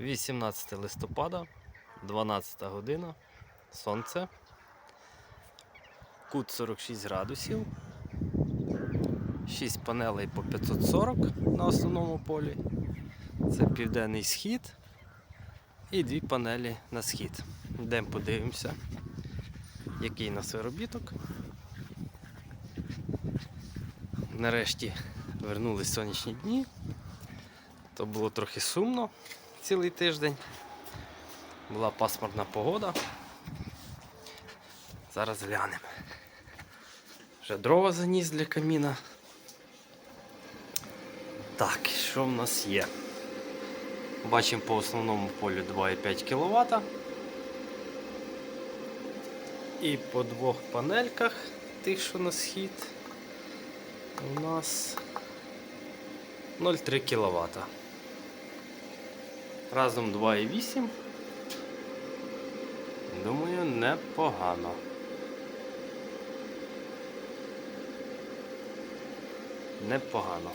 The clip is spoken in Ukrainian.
18 листопада, 12 година, сонце. Кут 46 градусів. 6 панелей по 540 на основному полі. Це південний схід. І дві панелі на схід. Йдемо подивимося, який у нас виробіток. Нарешті вернулись сонячні дні. То було трохи сумно цілий тиждень. Була пасмурна погода. Зараз глянемо. Вже дрова заніс для каміна. Так, що в нас є? Бачимо по основному полю 2,5 кВт. І по двох панельках, тих, що на схід, у нас 0,3 кВт. Разом 2,8. Думаю, непогано. Непогано.